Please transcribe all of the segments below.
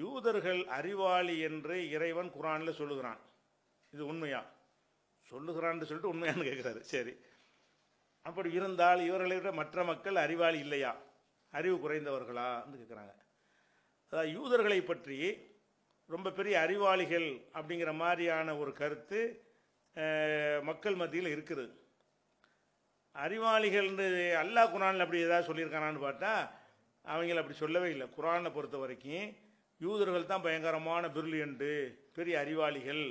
யூதர்கள் அறிவாளி என்று இறைவன் குரானில் சொல்லுகிறான். இது உண்மையா? சொல்லுகிறான்னு சொல்லிட்டு உண்மையான்னு கேட்குறாரு சரி. அப்படி இருந்தால் இவர்களை விட மற்ற மக்கள் அறிவாளி இல்லையா? அறிவு குறைந்தவர்களான்னு கேட்குறாங்க அதாவது யூதர்களை பற்றி ரொம்ப பெரிய அறிவாளிகள் அப்படிங்கிற மாதிரியான ஒரு கருத்து மக்கள் மத்தியில் இருக்குது. அறிவாளிகள்னு அல்லாஹ் குரானில் அப்படி ஏதாவது சொல்லியிருக்கானான்னு பார்த்தா அவங்கள அப்படி சொல்லவே இல்லை. குரானை பொறுத்த வரைக்கும் யூதர்கள் தான் பயங்கரமான பிரில்லியண்ட்டு பெரிய அறிவாளிகள்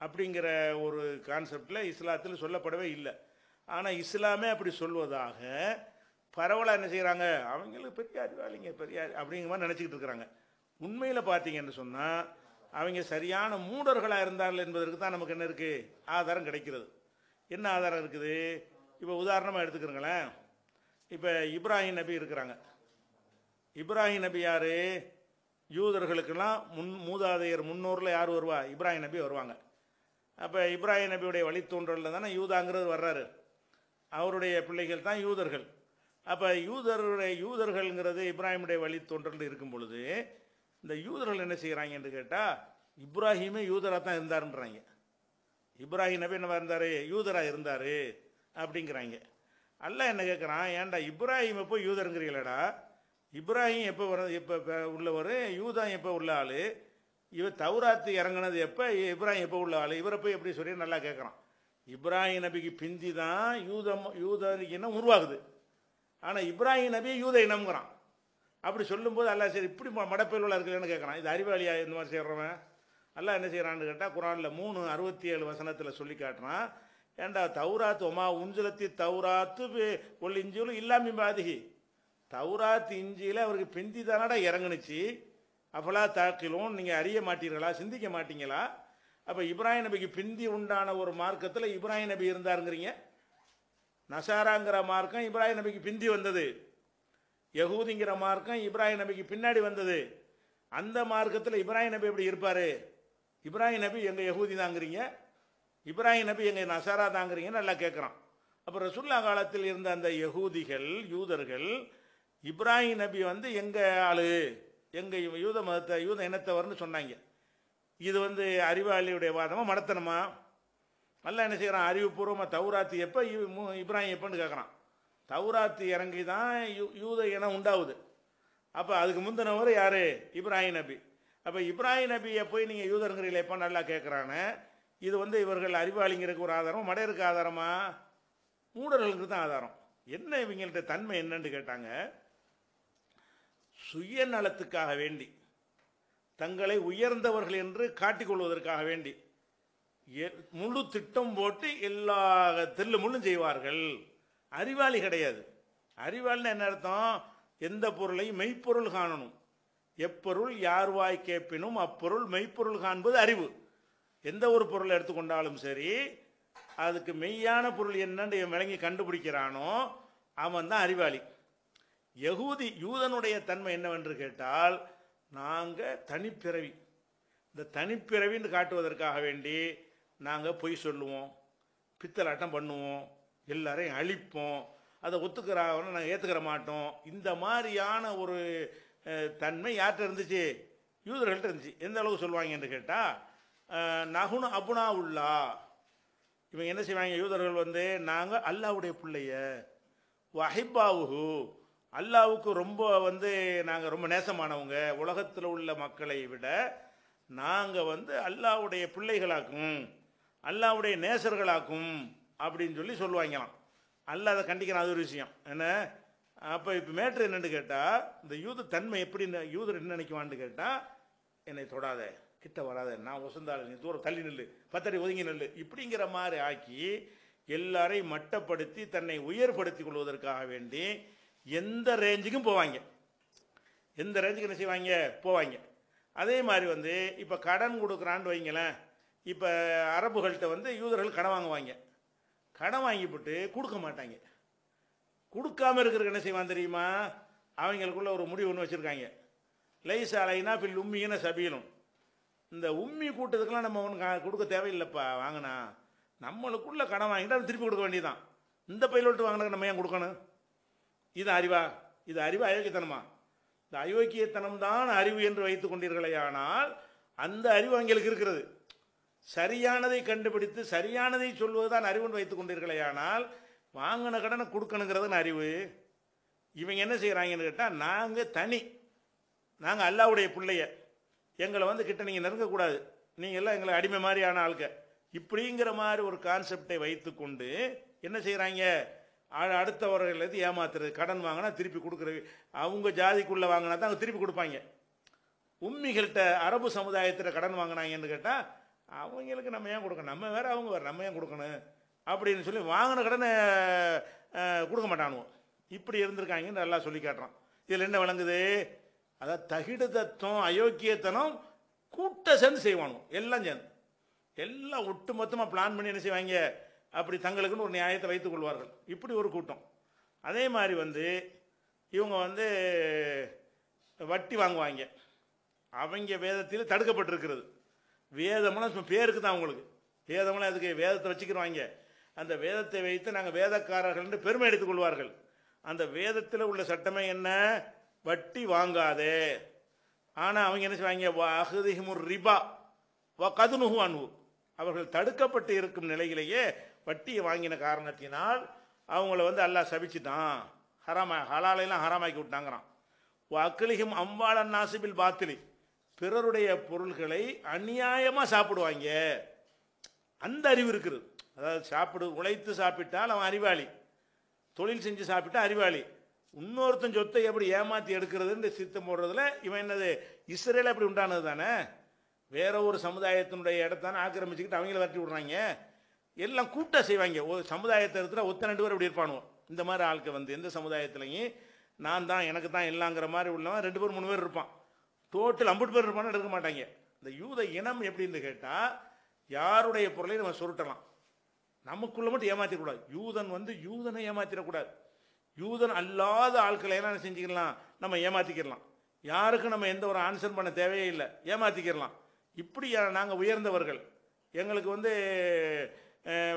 அப்படிங்கிற ஒரு கான்செப்டில் இஸ்லாத்தில் சொல்லப்படவே இல்லை. ஆனால் இஸ்லாமே அப்படி சொல்வதாக பரவலாக என்ன செய்கிறாங்க அவங்களுக்கு பெரிய அறிவாளிங்க பெரிய அப்படிங்கிற மாதிரி நினச்சிக்கிட்டு இருக்கிறாங்க உண்மையில் பார்த்தீங்கன்னு சொன்னால் அவங்க சரியான மூடர்களாக இருந்தார்கள் என்பதற்கு தான் நமக்கு என்ன இருக்குது ஆதாரம் கிடைக்கிறது. என்ன ஆதாரம் இருக்குது? இப்போ உதாரணமாக எடுத்துக்கிறோங்களேன். இப்போ இப்ராஹிம் நபி இருக்கிறாங்க. இப்ராஹிம் நபி யார்? யூதர்களுக்கெல்லாம் முன் மூதாதையர் முன்னோரில் யார் வருவா? இப்ராஹிம் நபி வருவாங்க. அப்போ இப்ராஹிம் நபியுடைய வழித்தோன்றலில் தானே யூதாங்கிறது வர்றாரு. அவருடைய பிள்ளைகள் தான் யூதர்கள். அப்போ யூதருடைய யூதர்கள்ங்கிறது இப்ராஹிமுடைய வழித்தோன்றல் இருக்கும் பொழுது இந்த யூதர்கள் என்ன செய்கிறாங்கன்னு கேட்டால் இப்ராஹிமே யூதராக தான் இருந்தாருன்றாங்க. இப்ராஹிம் நபி என்ன இருந்தார்? யூதராக இருந்தார் அப்படிங்கிறாங்க. அல்ல என்ன கேட்குறான் ஏன்டா இப்ராஹிம் எப்போ யூதருங்கிறீங்களடா? இப்ராஹிம் எப்போ வர எப்போ உள்ளவர் யூதா எப்போ உள்ள ஆள்? இவர் தௌராத்து இறங்குனது எப்போ? இப்ராஹிம் எப்போ உள்ள ஆள்? இவரை போய் எப்படி சொல்லி நல்லா கேட்குறான். இப்ராஹிம் நபிக்கு பிந்தி தான் யூதம் யூத இனம் உருவாகுது. ஆனால் இப்ராஹிம் நபி யூத இனம்ங்கிறான். அப்படி சொல்லும்போது அல்லா சரி இப்படி ம- மடப்பையில் இருக்குல்லன்னு கேட்குறான். இது அறிவாளியா இந்த மாதிரி செய்கிறவன் அல்லாஹ் என்ன செய்கிறான்னு கேட்டால் குரானில் மூணு அறுபத்தி ஏழு வசனத்தில் சொல்லி காட்டுறான். ஏண்டா தௌராத்து ஒமா உஞ்சலத்தி தௌராத்து வி- ஒல் பாதிகி தௌராத் இஞ்சியில் அவருக்கு பிந்தி தானடா இறங்குனுச்சு. அப்பலா தாக்கிலும் நீங்கள் அறிய மாட்டீர்களா சிந்திக்க மாட்டீங்களா? அப்போ இப்ராஹிம் நபிக்கு பிந்தி உண்டான ஒரு மார்க்கத்தில் இப்ராஹிம் நபி இருந்தாருங்கிறீங்க. நசாராங்கிற மார்க்கம் இப்ராஹிம் நபிக்கு பிந்தி வந்தது. யகூதிங்கிற மார்க்கம் இப்ராஹிம் நபிக்கு பின்னாடி வந்தது. அந்த மார்க்கத்தில் இப்ராஹிம் நபி எப்படி இருப்பார்? இப்ராஹிம் நபி எங்கள் யகூதி தாங்கிறீங்க? இப்ராஹிம் நபி எங்கள் நசாரா தாங்கிறீங்க நல்லா கேட்குறான் அப்போ ரசுல்லா காலத்தில் இருந்த அந்த யகூதிகள் யூதர்கள் இப்ராஹிம் நபி வந்து எங்கள் ஆளு? எங்கள் யூத மதத்தை யூத இனத்தவர்னு சொன்னாங்க. இது வந்து அறிவாளியுடைய வாதமாக மடத்தனமா? நல்லா என்ன செய்கிறான் அறிவுபூர்வமாக தௌராத்தி எப்போ இப்ராஹிம் எப்போன்னு கேட்குறான் தௌராத்தி இறங்கி தான் யூ- யூத இனம் உண்டாகுது அப்போ அதுக்கு முந்தினவர் யார்? இப்ராஹிம் நபி. அப்போ இப்ராஹிம் நபியை போய் நீங்கள் யூதருங்கிறீங்கள எப்போ நல்லா கேட்குறான்னு இது வந்து இவர்கள் அறிவாளிங்கிறதுக்கு ஒரு ஆதாரம் மடையருக்கு ஆதாரமா? மூடர்களுக்கு தான் ஆதாரம். என்ன இவங்கள்ட்ட தன்மை என்னன்னு கேட்டாங்க. சுயநலத்துக்காக வேண்டி தங்களை உயர்ந்தவர்கள் என்று காட்டிக்கொள்வதற்காக வேண்டி எ- முழு திட்டம் போட்டு எல்லா தில்லு முள்ளும் செய்வார்கள். அறிவாளி கிடையாது. அறிவாளின்னு என்ன அர்த்தம்? எந்த பொருளையும் மெய்ப்பொருள் காணணும். எப்பொருள் யார் வாய் கேட்பினும் அப்பொருள் மெய்ப்பொருள் காண்பது அறிவு. எந்த ஒரு பொருளை எடுத்துக்கொண்டாலும் சரி அதுக்கு மெய்யான பொருள் என்னன்னு விளங்கி கண்டுபிடிக்கிறானோ அவன் தான் அறிவாளி. யகூதி யூதனுடைய தன்மை என்னவென்று கேட்டால் நாங்கள் தனிப்பிறவி. இந்த தனிப்பிறவின்னு காட்டுவதற்காக வேண்டி நாங்கள் பொய் சொல்லுவோம் பித்தலாட்டம் பண்ணுவோம் எல்லாரையும் அழிப்போம் அதை ஒத்துக்கிறாங்க நாங்கள் ஏற்றுக்கிற மாட்டோம். இந்த மாதிரியான ஒரு தன்மை யார்கிட்ட இருந்துச்சு? யூதர்கள்ட்ட இருந்துச்சு. எந்த அளவுக்கு சொல்லுவாங்க என்று கேட்டால் நகுனு அபுனா உள்ளா இவங்க என்ன செய்வாங்க? யூதர்கள் வந்து நாங்கள் அல்லாவுடைய பிள்ளைய வஹிபாவுஹு அல்லாவுக்கு ரொம்ப வந்து நாங்கள் ரொம்ப நேசமானவங்க. உலகத்தில் உள்ள மக்களை விட நாங்கள் வந்து அல்லாவுடைய பிள்ளைகளாக்கும் அல்லாவுடைய நேசர்களாக்கும் அப்படின்னு சொல்லி சொல்லுவாங்களாம். அல்லாஹ் அதை கண்டிக்கிறான் அது ஒரு விஷயம். என்ன? அப்போ இப்போ மேட்ரு என்னென்னு கேட்டால் இந்த யூத தன்மை எப்படி இந்த யூதர் என்ன நினைக்குவான்னு கேட்டால் என்னை தொடாத கிட்ட வராத நான் ஒசந்தாள் நீ தூரம் தள்ளி நெல் பத்தடி ஒதுங்கி நெல் இப்படிங்கிற மாதிரி ஆக்கி எல்லாரையும் மட்டப்படுத்தி தன்னை உயர்படுத்தி கொள்வதற்காக வேண்டி எந்த ரேஞ்சுக்கும் போவாங்க. எந்த ரேஞ்சுக்கு என்ன செய்வாங்க? போவாங்க. அதே மாதிரி வந்து இப்போ கடன் கொடுக்குறான்னு வைங்களேன் இப்போ அரபுகள்கிட்ட வந்து யூதர்கள் கடன் வாங்குவாங்க. கடன் வாங்கிவிட்டு கொடுக்க மாட்டாங்க. கொடுக்காம இருக்கிறக்கு என்ன செய்வான் தெரியுமா? அவங்களுக்குள்ள ஒரு முடிவு ஒன்று வச்சுருக்காங்க. லைஸ் அலைனா பில் உம்மின்னு சபீலும். இந்த உம்மி கூட்டத்துக்கெல்லாம் நம்ம ஒன்று கொடுக்க தேவையில்லைப்பா வாங்கினா. நம்மளுக்குள்ள கடன் வாங்கிட்டு அதை திருப்பி கொடுக்க வேண்டியதான் இந்த பையில விட்டு வாங்கினதுக்கு நம்ம ஏன் கொடுக்கணும்? இது அறிவா? இது அறிவா அயோக்கியத்தனமா இந்த அயோக்கியத்தனம் தான் அறிவு என்று வைத்துக் கொண்டீர்களே ஆனால் அந்த அறிவு அவங்களுக்கு இருக்கிறது. சரியானதை கண்டுபிடித்து சரியானதை சொல்வதுதான் அறிவுன்னு வைத்துக் கொண்டீர்களே ஆனால் வாங்கின கடனை கொடுக்கணுங்கிறது அறிவு. இவங்க என்ன செய்கிறாங்கன்னு கேட்டால் நாங்கள் தனி. நாங்கள் அல்லாவுடைய பிள்ளைய. எங்களை வந்து கிட்ட நீங்கள் நெருங்கக்கூடாது. நீங்கள் எல்லாம் எங்களை அடிமை மாதிரியான ஆளுக்க இப்படிங்கிற மாதிரி ஒரு கான்செப்டை வைத்துக்கொண்டு என்ன செய்கிறாங்க அடுத்தவர்களது ஏமாத்துறது? கடன் வாங்கினா திருப்பி கொடுக்குறது. அவங்க ஜாதிக்குள்ளே வாங்கினா தான் அவங்க திருப்பி கொடுப்பாங்க. உண்மைகள்கிட்ட அரபு சமுதாயத்தில் கடன் வாங்கினாங்கன்னு கேட்டால் அவங்களுக்கு நம்ம ஏன் கொடுக்கணும்? நம்ம வேறு அவங்க வேறு நம்ம ஏன் கொடுக்கணும்? அப்படின்னு சொல்லி வாங்கின கடனை கொடுக்க மாட்டானுவோம் இப்படி இருந்திருக்காங்கன்னு நல்லா சொல்லி காட்டுறான். இதில் என்ன விளங்குது? அதாவது தகிடு தத்துவம் அயோக்கியத்தனம் கூட்ட சேர்ந்து செய்வானுவோம் எல்லாம் சேர்ந்து. எல்லாம் ஒட்டு மொத்தமாக பிளான் பண்ணி என்ன செய்வாங்க? அப்படி தங்களுக்குன்னு ஒரு நியாயத்தை வைத்துக் கொள்வார்கள். இப்படி ஒரு கூட்டம். அதே மாதிரி வந்து இவங்க வந்து வட்டி வாங்குவாங்க. அவங்க வேதத்தில் தடுக்கப்பட்டிருக்கிறது. வேதம்லாம் பேருக்கு தான் அவங்களுக்கு. வேதம்லாம் அதுக்கு வேதத்தை வச்சுக்கிறவாங்க அந்த வேதத்தை வைத்து நாங்கள் வேதக்காரர்கள் என்று பெருமை எடுத்துக் கொள்வார்கள். அந்த வேதத்தில் உள்ள சட்டமே என்ன? வட்டி வாங்காதே. ஆனால் அவங்க என்ன செய்வாங்க? அகுதிமுர் ரிபா. வ கதுனுகு அன்பு அவர்கள் தடுக்கப்பட்டு இருக்கும் நிலையிலேயே வட்டியை வாங்கின காரணத்தினால் அவங்கள வந்து அல்லாஹ் சபிச்சுட்டான். ஹராமா ஹலாலையெல்லாம் ஹராமாக்கி விட்டாங்கிறான். அக்லிஹிம் அம்பாள நாசிபில் பாத்திலி. பிறருடைய பொருள்களை அநியாயமாக சாப்பிடுவாங்க. அந்த அறிவு இருக்குது. அதாவது சாப்பிடு உழைத்து சாப்பிட்டால் அவன் அறிவாளி. தொழில் செஞ்சு சாப்பிட்டா அறிவாளி. இன்னொருத்தன் சொத்தை எப்படி ஏமாற்றி எடுக்கிறதுன்னு சித்தம் போடுறதுல இவன் என்னது? இஸ்ரேல் அப்படி உண்டானது தானே? வேற ஒரு சமுதாயத்தினுடைய இடத்தானே ஆக்கிரமிச்சுக்கிட்டு அவங்கள வரட்டி விடுறாங்க. எல்லாம் கூட்டா செய்வாங்க. ஒரு சமுதாயத்தை இருக்கிற ஒத்த ரெண்டு பேர் இப்படி இருப்பானுவோம் இந்த மாதிரி ஆட்கள் வந்து எந்த சமுதாயத்துலையும் நான் தான் எனக்கு தான் இல்லைங்கிற மாதிரி உள்ளவன் ரெண்டு பேர் மூணு பேர் இருப்பான். டோட்டல் ஐம்பது பேர் இருப்பான்னு எடுக்க மாட்டாங்க. இந்த யூத இனம் எப்படின்னு கேட்டால் யாருடைய பொருளையும் நம்ம சுருட்டலாம். நமக்குள்ள மட்டும் ஏமாத்திடக்கூடாது. யூதன் வந்து யூதனை ஏமாற்றிடக்கூடாது யூதன் அல்லாத ஆட்களை என்ன செஞ்சுக்கலாம்? நம்ம ஏமாற்றிக்கிடலாம் யாருக்கும் நம்ம எந்த ஒரு ஆன்சர் பண்ண தேவையே இல்லை. ஏமாற்றிக்கிடலாம் இப்படி நாங்கள் உயர்ந்தவர்கள். எங்களுக்கு வந்து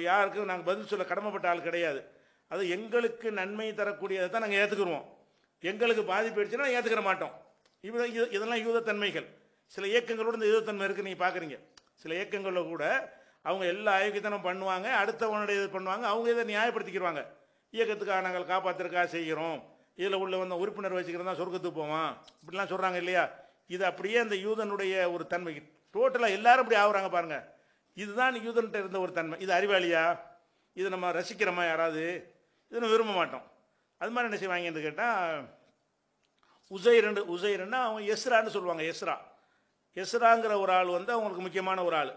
யாருக்கும் நாங்கள் பதில் சொல்ல கடமைப்பட்ட ஆள் கிடையாது. அது எங்களுக்கு நன்மை தரக்கூடியதை தான் நாங்கள் ஏற்றுக்குருவோம் எங்களுக்கு பாதிப்பு ஏற்றுக்கிற மாட்டோம். இவ்வளோ இது- இதெல்லாம் யூதத்தன்மைகள். சில இயக்கங்களோட இந்த யூதத்தன்மை இருக்குது நீங்கள் பார்க்குறீங்க சில இயக்கங்களில் கூட அவங்க எல்லா அயோக்கியத்தனம் பண்ணுவாங்க அடுத்தவனுடைய இது பண்ணுவாங்க அவங்க இதை நியாயப்படுத்திக்கிடுவாங்க இயக்கத்துக்காக நாங்கள் காப்பாற்றுறக்காக செய்கிறோம். இதில் உள்ள வந்த உறுப்பினர் வச்சுக்கிறதா சொர்க்கத்துக்கு போவான் இப்படிலாம் சொல்கிறாங்க இல்லையா? இது அப்படியே அந்த யூதனுடைய ஒரு தன்மை. டோட்டலாக எல்லாரும் இப்படி ஆகுறாங்க பாருங்கள் இதுதான் யூதன்கிட்ட இருந்த ஒரு தன்மை. இது அறிவாளியா? இது நம்ம ரசிக்கிறோமா யாராவது? இது நம்ம விரும்ப மாட்டோம். அது மாதிரி என்ன செய்வாங்கன்னு கேட்டால் உசைரண்டு உசைரன்னா அவங்க எஸ்ரான்னு சொல்லுவாங்க எஸ்ரா. எஸ்ராங்கிற ஒரு ஆள் வந்து அவங்களுக்கு முக்கியமான ஒரு ஆள்.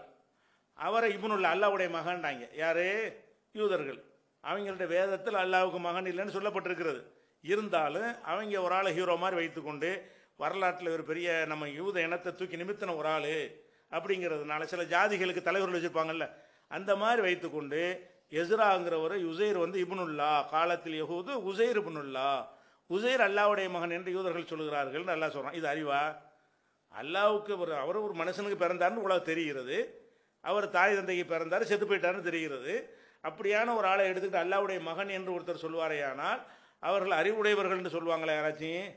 அவரை இவனுள்ள அல்லாவுடைய மகன்டாங்க. யாரே? யூதர்கள். அவங்களுடைய வேதத்தில் அல்லாவுக்கு மகன் இல்லைன்னு சொல்லப்பட்டிருக்கிறது. இருந்தாலும் அவங்க ஒரு ஆளை ஹீரோ மாதிரி வைத்துக்கொண்டு வரலாற்றில் ஒரு பெரிய நம்ம யூத இனத்தை தூக்கி நிமித்தின ஒரு ஆள். அப்படிங்கிறதுனால சில ஜாதிகளுக்கு தலைவர்கள் வச்சுருப்பாங்கல்ல அந்த மாதிரி வைத்துக்கொண்டு எஸ்ராங்கிறவர் உசைர் வந்து இபுனுல்லா காலத்தில் யகூது உசைர் இபுனுல்லா. உசைர் அல்லாவுடைய மகன் என்று யூதர்கள் சொல்கிறார்கள் நல்லா சொல்கிறான் இது அறிவா? அல்லாவுக்கு ஒரு அவர் ஒரு மனுஷனுக்கு பிறந்தார்னு உலகம் தெரிகிறது. அவர் தாய் தந்தைக்கு பிறந்தார் செத்து போயிட்டாருன்னு தெரிகிறது. அப்படியான ஒரு ஆளை எடுத்துக்கிட்டு அல்லாவுடைய மகன் என்று ஒருத்தர் சொல்வாரேயானால் அவர்கள் அறிவுடையவர்கள்னு சொல்லுவாங்களே யாராச்சும்?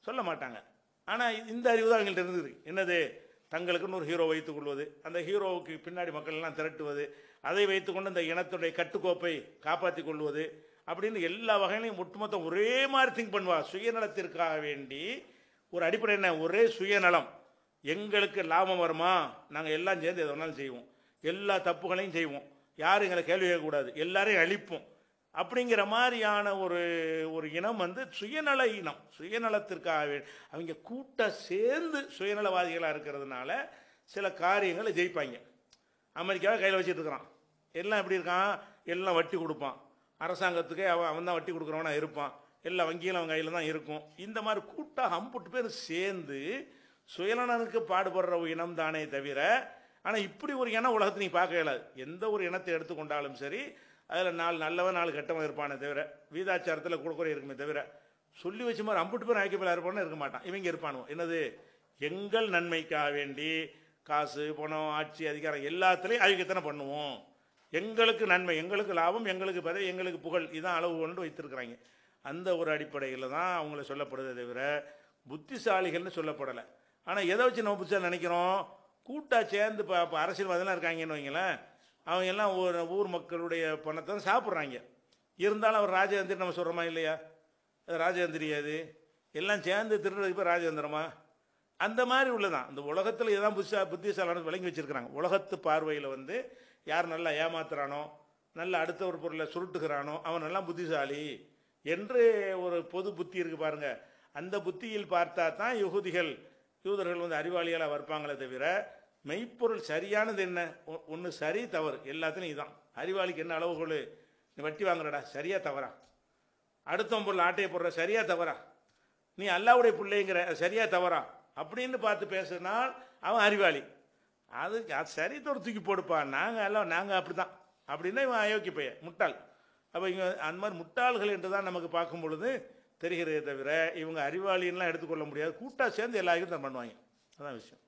சொல்ல மாட்டாங்க. ஆனால் இந்த அறிவு தான் அவங்கள்ட்ட இருந்தது. என்னது? தங்களுக்குன்னு ஒரு ஹீரோ வைத்துக் கொள்வது. அந்த ஹீரோவுக்கு பின்னாடி மக்கள் எல்லாம் திரட்டுவது. அதை வைத்துக்கொண்டு அந்த இனத்துடைய கட்டுக்கோப்பை காப்பாற்றி கொள்வது. அப்படின்னு எல்லா வகையிலையும் ஒட்டுமொத்த ஒரே மாதிரி திங்க் பண்ணுவா. சுயநலத்திற்காக வேண்டி ஒரு அடிப்படை என்ன? ஒரே சுயநலம். எங்களுக்கு லாபம் வருமா? நாங்கள் எல்லாம் சேர்ந்து எதை வேணாலும் செய்வோம். எல்லா தப்புகளையும் செய்வோம். யாரும் எங்களை கேள்வி கேட்கக்கூடாது. எல்லாரையும் அழிப்போம். அப்படிங்கிற மாதிரியான ஒரு ஒரு இனம் வந்து சுயநல இனம் சுயநலத்திற்காக அவங்க கூட்ட சேர்ந்து சுயநலவாதிகளாக இருக்கிறதுனால சில காரியங்களை ஜெயிப்பாங்க. அமெரிக்காவை கையில் வச்சுட்டு இருக்கிறான். எல்லாம் எப்படி இருக்கான்? எல்லாம் வட்டி கொடுப்பான். அரசாங்கத்துக்கே அவன் அவன் தான் வட்டி கொடுக்குறவனா இருப்பான். எல்லா வங்கியிலும் அவன் கையில் தான் இருக்கும். இந்த மாதிரி கூட்டாக அம்புட்டு பேர் சேர்ந்து சுயநலனுக்கு பாடுபடுற ஒரு இனம் தானே தவிர ஆனால் இப்படி ஒரு இனம் உலகத்தை நீ பார்க்க இயலாது எந்த ஒரு இனத்தை எடுத்துக்கொண்டாலும் சரி அதில் நாலு நல்லவன் நாலு கெட்டவன் இருப்பானே தவிர வீதாச்சாரத்தில் கொடுக்குறை இருக்குமே தவிர சொல்லி வச்ச மாதிரி அம்புட்டு பேர் ஐக்கியப்பில் இருப்பானு இருக்க மாட்டான். இவங்க இருப்பானோ என்னது? எங்கள் நன்மைக்காக வேண்டி காசு பணம் ஆட்சி அதிகாரம் எல்லாத்துலேயும் ஐக்கியத்தனை பண்ணுவோம். எங்களுக்கு நன்மை எங்களுக்கு லாபம் எங்களுக்கு பதவி எங்களுக்கு புகழ். இதான் அளவு கொண்டு வைத்திருக்கிறாங்க. அந்த ஒரு அடிப்படையில் தான் அவங்கள சொல்லப்படுதே தவிர புத்திசாலிகள்னு சொல்லப்படலை. ஆனால் எதை வச்சு நம்ம புத்திசாலி நினைக்கிறோம்? கூட்டாக சேர்ந்து இப்போ இப்போ அரசியல்வாதெல்லாம் இருக்காங்கன்னு வைங்களேன். அவங்க எல்லாம் ஊர் ஊர் மக்களுடைய பணத்தை தான் சாப்பிட்றாங்க. இருந்தாலும் அவர் ராஜதந்திரி நம்ம சொல்கிறோமா இல்லையா? ராஜதந்திரி அது. எல்லாம் சேர்ந்து திருடுறதுக்கு பேர் ராஜதந்திரமா? அந்த மாதிரி உள்ளதான். இந்த உலகத்தில் இதான் புதுசாக புத்திசாலான விளங்கி வச்சிருக்கிறாங்க. உலகத்து பார்வையில் வந்து யார் நல்லா ஏமாத்துறானோ நல்லா அடுத்த ஒரு பொருளை சுருட்டுகிறானோ அவன் நல்லா புத்திசாலி என்று ஒரு பொது புத்தி இருக்குது பாருங்க. அந்த புத்தியில் பார்த்தா தான் யூதிகள் யூதர்கள் வந்து அறிவாளிகளாக வருப்பாங்களே தவிர மெய்ப்பொருள் சரியானது என்ன? ஒன்று சரி தவறு. எல்லாத்துலையும் இதுதான் அறிவாளிக்கு என்ன அளவுகோல்? நீ வட்டி வாங்குறடா சரியா தவறா? அடுத்தவன் பொருள் ஆட்டையை போடுற சரியா தவறா? நீ அல்லாவுடைய பிள்ளைங்கிற அது சரியா தவறா? அப்படின்னு பார்த்து பேசுனால் அவன் அறிவாளி. அது அது சரி தூக்கி போடுப்பா. நாங்கள் எல்லாம் நாங்கள் அப்படி தான் அப்படின்னா இவன் அயோக்கி பையன் முட்டாள். அப்போ இங்கே அந்த மாதிரி முட்டாள்கள் என்று தான் நமக்கு பார்க்கும் பொழுது தெரிகிறதே தவிர இவங்க அறிவாளின்லாம் எடுத்துக்கொள்ள முடியாது. கூட்டாக சேர்ந்து எல்லாருக்கும் தான் பண்ணுவாங்க. அதான் விஷயம்.